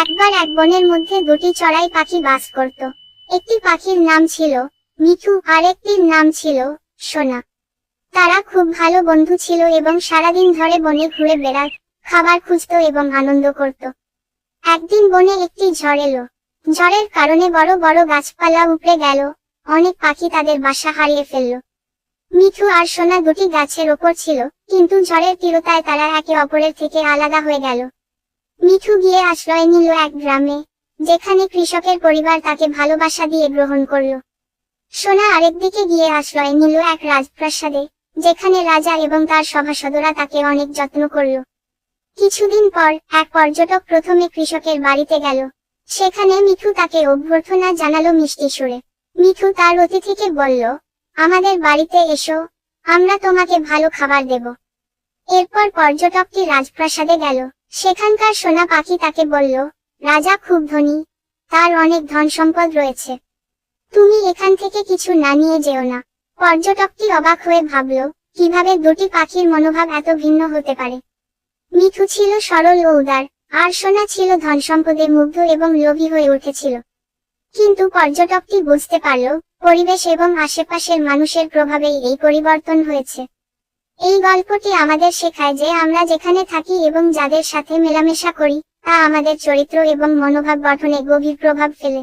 একবার এক বনের মধ্যে দুটি চড়াই পাখি বাস করত। একটি পাখির নাম ছিল মিঠু আর একটির নাম ছিল সোনা। তারা খুব ভালো বন্ধু ছিল এবং সারাদিন ধরে বনে ঘুরে বেড়াত, খাবার খুঁজত এবং আনন্দ করত। একদিন বনে একটি ঝড় এলো। ঝড়ের কারণে বড় বড় গাছপালা উপড়ে গেল, অনেক পাখি তাদের বাসা হারিয়ে ফেলল। মিঠু আর সোনা দুটি গাছের ওপর ছিল, কিন্তু ঝড়ের তীরতায় তারা একে অপরের থেকে আলাদা হয়ে গেল। মিঠু গিয়ে আশ্রয় নিল এক গ্রামে, যেখানে কৃষকের পরিবার তাকে ভালোবাসা দিয়ে গ্রহণ করল। সোনা আরেকদিকে গিয়ে আশ্রয় নিল এক রাজপ্রাসাদে, যেখানে রাজা এবং তার সভাসদরা তাকে অনেক যত্ন করল। কিছুদিন পর এক পর্যটক প্রথমে কৃষকের বাড়িতে গেল। সেখানে মিঠু তাকে অভ্যর্থনা জানালো মিষ্টি সুরে। মিঠু তার অতিথিকে বলল, আমাদের বাড়িতে এসো, আমরা তোমাকে ভালো খাবার দেব। এরপর পর্যটকটি রাজপ্রাসাদে গেল। সেখানকার সোনা পাখি তাকে বলল, রাজা খুব ধনী, তার অনেক ধন সম্পদ রয়েছে। তুমি এখান থেকে কিছু না নিয়ে যেও না। পর্যটকটি অবাক হয়ে ভাবল, কীভাবে দুটি পাখির মনোভাব এত ভিন্ন হতে পারে? মিঠু ছিল সরল ও উদার, আর সোনা ছিল ধন সম্পদে মুগ্ধ এবং লোভী হয়ে উঠেছিল। কিন্তু পর্যটকটি বুঝতে পারল, পরিবেশ এবং আশেপাশের মানুষের প্রভাবেই এই পরিবর্তন হয়েছে। এই গল্পটি আমাদের শেখায় যে আমরা যেখানে থাকি এবং যাদের সাথে মেলামেশা করি, তা আমাদের চরিত্র এবং মনোভাব গঠনে গভীর প্রভাব ফেলে।